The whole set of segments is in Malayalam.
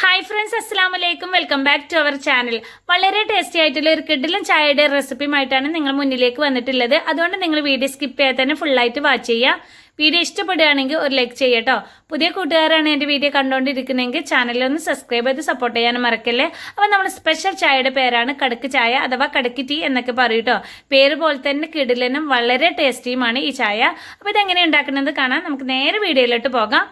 ഹായ് ഫ്രണ്ട്സ് അസ്സാം വലൈക്കും welcome back to our channel വളരെ ടേസ്റ്റി ആയിട്ടുള്ള ഒരു കിഡിലും ചായയുടെ റെസിപ്പിയുമായിട്ടാണ് നിങ്ങൾ മുന്നിലേക്ക് വന്നിട്ടുള്ളത്. അതുകൊണ്ട് നിങ്ങൾ വീഡിയോ സ്കിപ്പ് ചെയ്യാതെ തന്നെ ഫുള്ളായിട്ട് വാച്ച് ചെയ്യുക. വീഡിയോ ഇഷ്ടപ്പെടുകയാണെങ്കിൽ ഒരു ലൈക്ക് ചെയ്യട്ടോ പുതിയ കൂട്ടുകാരാണ് എന്റെ വീഡിയോ കണ്ടുകൊണ്ടിരിക്കുന്നതെങ്കിൽ ഒന്ന് സബ്സ്ക്രൈബ് ചെയ്ത് സപ്പോർട്ട് ചെയ്യാനും മറക്കല്ലേ. അപ്പോൾ നമ്മൾ സ്പെഷ്യൽ ചായയുടെ പേരാണ് കടുക്ക് ചായ അഥവാ കടുക്ക് ടീ എന്നൊക്കെ പറയൂട്ടോ പേര് പോലെ തന്നെ കിടിലനും വളരെ ടേസ്റ്റിയുമാണ് ഈ ചായ. അപ്പോൾ ഇതെങ്ങനെ ഉണ്ടാക്കുന്നത് കാണാൻ നമുക്ക് നേരെ വീഡിയോയിലോട്ട് പോകാം.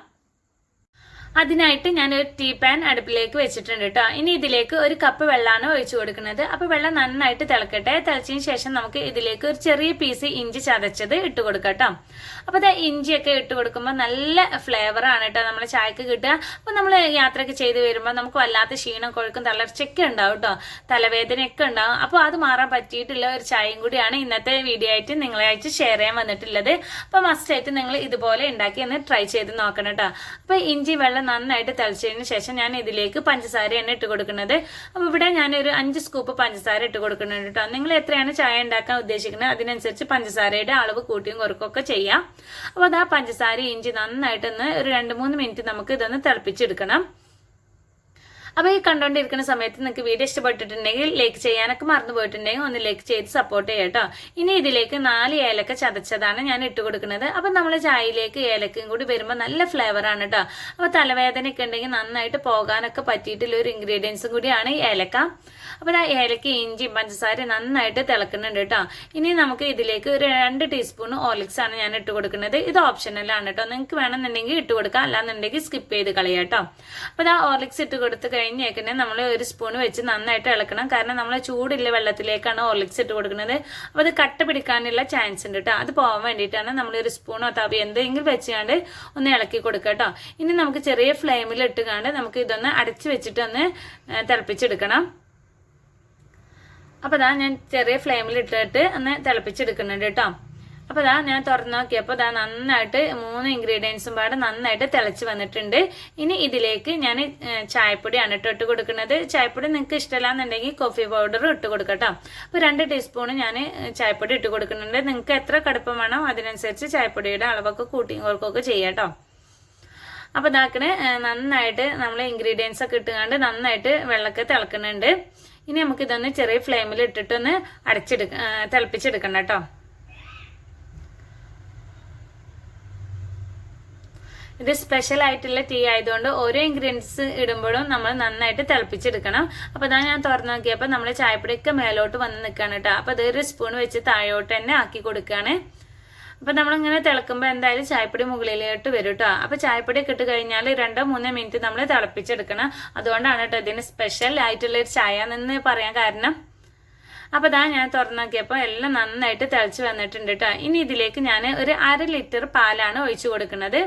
അതിനായിട്ട് ഞാൻ ഒരു ടീ പാൻ അടുപ്പിലേക്ക് വെച്ചിട്ടുണ്ട് കേട്ടോ ഇനി ഇതിലേക്ക് ഒരു കപ്പ് വെള്ളമാണ് ഒഴിച്ചു കൊടുക്കുന്നത്. അപ്പോൾ വെള്ളം നന്നായിട്ട് തിളക്കട്ടെ. തിളച്ചതിന് ശേഷം നമുക്ക് ഇതിലേക്ക് ഒരു ചെറിയ പീസ് ഇഞ്ചി ചതച്ചത് ഇട്ട് കൊടുക്കാം കേട്ടോ അപ്പോൾ ഇഞ്ചിയൊക്കെ ഇട്ട് കൊടുക്കുമ്പോൾ നല്ല ഫ്ലേവറാണ് കേട്ടോ നമ്മളെ ചായക്ക് കിട്ടുക. അപ്പോൾ നമ്മൾ യാത്രയൊക്കെ ചെയ്ത് വരുമ്പോൾ നമുക്ക് വല്ലാത്ത ക്ഷീണം കൊഴുക്കും തളർച്ചയൊക്കെ ഉണ്ടാവും കേട്ടോ തലവേദനയൊക്കെ ഉണ്ടാവും. അപ്പോൾ അത് മാറാൻ പറ്റിയിട്ടുള്ള ഒരു ചായയും കൂടിയാണ് ഇന്നത്തെ വീഡിയോ ആയിട്ട് നിങ്ങളെ നിങ്ങളായിട്ട് ഷെയർ ചെയ്യാൻ വന്നിട്ടുള്ളത്. അപ്പോൾ മസ്റ്റായിട്ട് നിങ്ങൾ ഇതുപോലെ ഉണ്ടാക്കി ഒന്ന് ട്രൈ ചെയ്ത് നോക്കണം കേട്ടോ അപ്പോൾ ഇഞ്ചി വെള്ളം നന്നായിട്ട് തിളച്ചതിന് ശേഷം ഞാൻ ഇതിലേക്ക് പഞ്ചസാരയാണ് ഇട്ട് കൊടുക്കുന്നത്. അപ്പോൾ ഇവിടെ ഞാനൊരു അഞ്ച് സ്കൂപ്പ് പഞ്ചസാര ഇട്ട് കൊടുക്കുന്നുണ്ട് കേട്ടോ. നിങ്ങൾ എത്രയാണ് ചായ ഉണ്ടാക്കാൻ ഉദ്ദേശിക്കുന്നത്? അതിനനുസരിച്ച് പഞ്ചസാരയുടെ അളവ് കൂട്ടിയും കുറക്കൊക്കെ ചെയ്യാം. അപ്പോൾ അത് ആ പഞ്ചസാര ഇഞ്ചി നന്നായിട്ടൊന്ന് ഒരു രണ്ട് മൂന്ന് മിനിറ്റ് നമുക്ക് ഇതൊന്ന് തിളപ്പിച്ചെടുക്കണം. അപ്പോൾ ഈ കണ്ടുകൊണ്ടിരിക്കുന്ന സമയത്ത് നിങ്ങൾക്ക് വീഡിയോ ഇഷ്ടപ്പെട്ടിട്ടുണ്ടെങ്കിൽ ലൈക്ക് ചെയ്യാനൊക്കെ മറന്നു പോയിട്ടുണ്ടെങ്കിൽ ഒന്ന് ലൈക്ക് ചെയ്ത് സപ്പോർട്ട് ചെയ്യട്ടോ ഇനി ഇതിലേക്ക് നാല് ഏലക്ക ചതച്ചതാണ് ഞാൻ ഇട്ട് കൊടുക്കുന്നത്. അപ്പോൾ നമ്മൾ ചായയിലേക്ക് ഏലക്കയും കൂടി വരുമ്പോൾ നല്ല ഫ്ലേവറാണ് കേട്ടോ അപ്പോൾ തലവേദനയൊക്കെ ഉണ്ടെങ്കിൽ നന്നായിട്ട് പോകാനൊക്കെ പറ്റിയിട്ടുള്ള ഒരു ഇൻഗ്രീഡിയൻസും കൂടിയാണ് ഈ ഏലക്ക. അപ്പോൾ ആ ഏലക്ക ഇഞ്ചി പഞ്ചസാര നന്നായിട്ട് തിളക്കുന്നുണ്ട് കേട്ടോ ഇനി നമുക്ക് ഇതിലേക്ക് ഒരു രണ്ട് ടീസ്പൂൺ ഓലിക്സ് ആണ് ഞാൻ ഇട്ട് കൊടുക്കുന്നത്. ഇത് ഓപ്ഷനലാണ് കേട്ടോ നിങ്ങൾക്ക് വേണമെന്നുണ്ടെങ്കിൽ ഇട്ട് കൊടുക്കാം. അല്ലാന്നുണ്ടെങ്കിൽ സ്കിപ്പ് ചെയ്ത് കളയാം കേട്ടോ അപ്പോൾ ആ ഓർലിക്സ് ഇട്ട് കൊടുത്ത് കഴിഞ്ഞേക്കിനെ നമ്മൾ ഒരു സ്പൂൺ വെച്ച് നന്നായിട്ട് ഇളക്കണം. കാരണം നമ്മൾ ചൂടില്ല വെള്ളത്തിലേക്കാണ് ഓർലിക്സ് ഇട്ട് കൊടുക്കുന്നത്. അപ്പോൾ അത് കട്ട പിടിക്കാനുള്ള ചാൻസ് ഉണ്ട് കേട്ടോ അത് പോകാൻ വേണ്ടിയിട്ടാണ് നമ്മൾ ഒരു സ്പൂണോ തവി എന്തെങ്കിലും വെച്ചുകൊണ്ട് ഒന്ന് ഇളക്കി കൊടുക്കുക കേട്ടോ ഇനി നമുക്ക് ചെറിയ ഫ്ലെയിമിൽ ഇട്ടുകൊണ്ട് നമുക്ക് ഇതൊന്ന് അടച്ച് വെച്ചിട്ട് ഒന്ന് തിളപ്പിച്ചെടുക്കണം. അപ്പോൾ അതാ ഞാൻ ചെറിയ ഫ്ലെയിമിൽ ഇട്ടിട്ട് ഒന്ന് തിളപ്പിച്ചെടുക്കുന്നുണ്ട് കേട്ടോ അപ്പോൾ അതാ ഞാൻ തുറന്നു നോക്കിയപ്പോൾ അതാ നന്നായിട്ട് മൂന്ന് ഇൻഗ്രീഡിയൻസും പാടെ നന്നായിട്ട് തിളച്ച് വന്നിട്ടുണ്ട്. ഇനി ഇതിലേക്ക് ഞാൻ ചായപ്പൊടിയാണ് ഇട്ട് ഇട്ട് കൊടുക്കുന്നത്. ചായപ്പൊടി നിങ്ങൾക്ക് ഇഷ്ടമല്ലാന്നുണ്ടെങ്കിൽ കോഫി പൗഡർ ഇട്ട് കൊടുക്കട്ടോ. അപ്പോൾ രണ്ട് ടീസ്പൂൺ ഞാൻ ചായപ്പൊടി ഇട്ട് കൊടുക്കുന്നുണ്ട്. നിങ്ങൾക്ക് എത്ര കടുപ്പം വേണോ അതിനനുസരിച്ച് ചായപ്പൊടിയുടെ അളവൊക്കെ കൂട്ടിയും കുറക്കൊക്കെ ചെയ്യാട്ടോ അപ്പൊ അപ്പോൾ ഇതാക്കണേ നന്നായിട്ട് നമ്മൾ ഇൻഗ്രീഡിയൻസ് ഒക്കെ ഇട്ടുകൊണ്ട് നന്നായിട്ട് വെള്ളമൊക്കെ തിളക്കുന്നുണ്ട്. ഇനി നമുക്ക് ഇതൊന്ന് ചെറിയ ഫ്ലെയിമിൽ ഇട്ടിട്ടൊന്ന് അടച്ചെടുക്ക തിളപ്പിച്ചെടുക്കണം കേട്ടോ ഇത് സ്പെഷ്യൽ ആയിട്ടുള്ള ടീ ആയതുകൊണ്ട് ഓരോ ഇൻഗ്രീഡിയൻസ് ഇടുമ്പോഴും നമ്മൾ നന്നായിട്ട് തിളപ്പിച്ചെടുക്കണം. അപ്പോൾ അതാ ഞാൻ തുറന്നു നോക്കിയപ്പോൾ നമ്മൾ ചായപ്പൊടിയൊക്കെ മേലോട്ട് വന്ന് നിൽക്കുകയാണ് കേട്ടോ. അപ്പോൾ അതൊരു സ്പൂൺ വെച്ച് താഴോട്ട് തന്നെ ആക്കി കൊടുക്കുകയാണ്. അപ്പൊ നമ്മളിങ്ങനെ തിളക്കുമ്പോൾ എന്തായാലും ചായപ്പൊടി മുകളിലോട്ട് വരും കേട്ടോ. അപ്പൊ ചായപ്പൊടി ഒക്കെ ഇട്ട് കഴിഞ്ഞാൽ രണ്ടോ മൂന്നോ മിനിറ്റ് നമ്മൾ തിളപ്പിച്ചെടുക്കണം. അതുകൊണ്ടാണ് കേട്ടോ ഇതിന് സ്പെഷ്യൽ ആയിട്ടുള്ള ഒരു ചായ എന്ന് പറയാൻ കാരണം. അപ്പോൾ ഇതാ ഞാൻ തുറന്നു നോക്കിയപ്പോൾ എല്ലാം നന്നായിട്ട് തിളച്ച് വന്നിട്ടുണ്ട് കേട്ടോ. ഇനി ഇതിലേക്ക് ഞാൻ ഒരു അര ലിറ്റർ പാലാണ് ഒഴിച്ചു കൊടുക്കുന്നത്.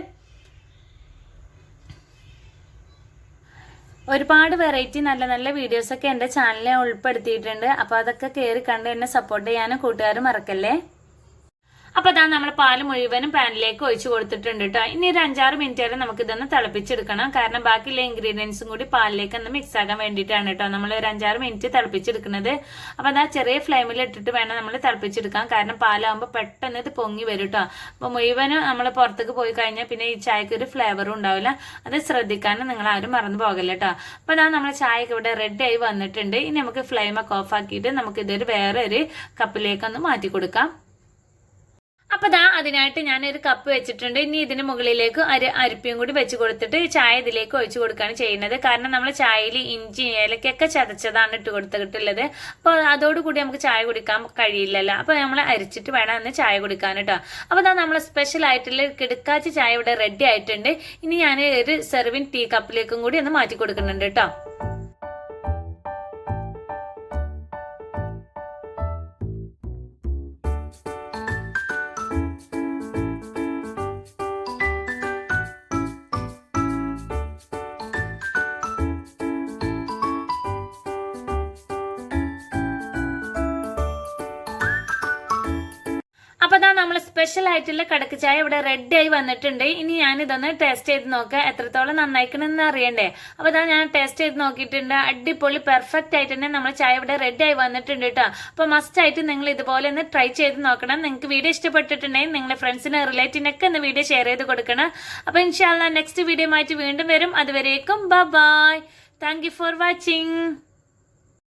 ഒരുപാട് വെറൈറ്റി നല്ല നല്ല വീഡിയോസ് ഒക്കെ എന്റെ ചാനലിൽ ഉൾപ്പെടുത്തിയിട്ടുണ്ട്. അപ്പോൾ അതൊക്കെ കേറി കണ്ട് എന്നെ സപ്പോർട്ട് ചെയ്യാനും കൂട്ടുകാർ മറക്കല്ലേ? അപ്പോൾ ഇതാ നമ്മൾ പാൽ മുഴുവനും പാനിലേക്ക് ഒഴിച്ചു കൊടുത്തിട്ടുണ്ട് കേട്ടോ ഇനി ഒരു അഞ്ചാറ് മിനിറ്റ് വരെ നമുക്ക് ഇതൊന്ന് തിളപ്പിച്ചെടുക്കണം. കാരണം ബാക്കിയുള്ള ഇൻഗ്രീഡിയൻസും കൂടി പാലിലേക്ക് ഒന്ന് മിക്സ് ആകാൻ വേണ്ടിയിട്ടാണ് കേട്ടോ നമ്മൾ ഒരു അഞ്ചാറ് മിനിറ്റ് തിളപ്പിച്ചെടുക്കുന്നത്. അപ്പോൾ അതാ ചെറിയ ഫ്ലെയിമിൽ ഇട്ടിട്ട് വേണം നമ്മൾ തിളപ്പിച്ചെടുക്കാൻ. കാരണം പാലാകുമ്പോൾ പെട്ടെന്ന് ഇത് പൊങ്ങി വരും കേട്ടോ അപ്പോൾ മുഴുവനും നമ്മൾ പുറത്തേക്ക് പോയി കഴിഞ്ഞാൽ പിന്നെ ഈ ചായക്ക് ഒരു ഫ്ലേവറും ഉണ്ടാവില്ല. അത് ശ്രദ്ധിക്കാനും നിങ്ങൾ ആരും മറന്നു പോകല്ല കേട്ടോ അപ്പോൾ അതാ നമ്മൾ ചായക്ക് ഇവിടെ റെഡി ആയി വന്നിട്ടുണ്ട്. ഇനി നമുക്ക് ഫ്ലെയിമൊക്കെ ഓഫ് ആക്കിയിട്ട് നമുക്ക് ഇതൊരു വേറെ ഒരു കപ്പിലേക്ക് ഒന്ന് മാറ്റി കൊടുക്കാം അപ്പൊ ദാ അതിനായിട്ട് ഞാൻ ഒരു കപ്പ് വെച്ചിട്ടുണ്ട്. ഇനി ഇതിന് മുകളിലേക്ക് അരി അരിപ്പിയും കൂടി വെച്ച് കൊടുത്തിട്ട് ചായ ഇതിലേക്ക് ഒഴിച്ചു കൊടുക്കുകയാണ് ചെയ്യുന്നത്. കാരണം നമ്മൾ ചായയിൽ ഇഞ്ചി ഏലക്കൊക്കെ ചതച്ചതാണ് ഇട്ട് കൊടുത്തിട്ടുള്ളത്. അപ്പോൾ അതോടുകൂടി നമുക്ക് ചായ കുടിക്കാൻ കഴിയില്ലല്ലോ. അപ്പോൾ നമ്മൾ അരിച്ചിട്ട് വേണം അന്ന് ചായ കുടിക്കാൻ കേട്ടോ. അപ്പോൾ ദാ നമ്മൾ സ്പെഷ്യൽ ആയിട്ടുള്ള കിടക്കാച്ചി ചായ ഇവിടെ റെഡി ആയിട്ടുണ്ട്. ഇനി ഞാൻ ഒരു സെർവിൻ ടീ കപ്പിലേക്കും കൂടി ഒന്ന് മാറ്റി കൊടുക്കുന്നുണ്ട് കേട്ടോ. അപ്പൊ ദാ നമ്മൾ സ്പെഷ്യൽ ആയിട്ടുള്ള കടക്ക് ചായ ഇവിടെ റെഡി ആയി വന്നിട്ടുണ്ട്. ഇനി ഞാൻ ഇതൊന്ന് ടേസ്റ്റ് ചെയ്ത് നോക്കുക എത്രത്തോളം നന്നായിക്കണമെന്ന് അറിയണ്ടേ. അപ്പൊ ഇതാ ഞാൻ ടേസ്റ്റ് ചെയ്ത് നോക്കിയിട്ടുണ്ട്. അടിപൊളി പെർഫെക്റ്റ് ആയിട്ട് തന്നെ നമ്മൾ ചായ ഇവിടെ റെഡി ആയി വന്നിട്ടുണ്ട് കേട്ടോ അപ്പൊ മസ്റ്റ് ആയിട്ട് നിങ്ങൾ ഇതുപോലെ ഒന്ന് ട്രൈ ചെയ്ത് നോക്കണം. നിങ്ങൾക്ക് വീഡിയോ ഇഷ്ടപ്പെട്ടിട്ടുണ്ടെങ്കിൽ നിങ്ങളുടെ ഫ്രണ്ട്സിന് റിലേറ്റീവിനൊക്കെ ഒന്ന് വീഡിയോ ഷെയർ ചെയ്ത് കൊടുക്കണം. അപ്പൊ ഇൻഷാല്ല നെക്സ്റ്റ് വീഡിയോ ആയിട്ട് വീണ്ടും വരും. അതുവരേക്കും bye thank you for watching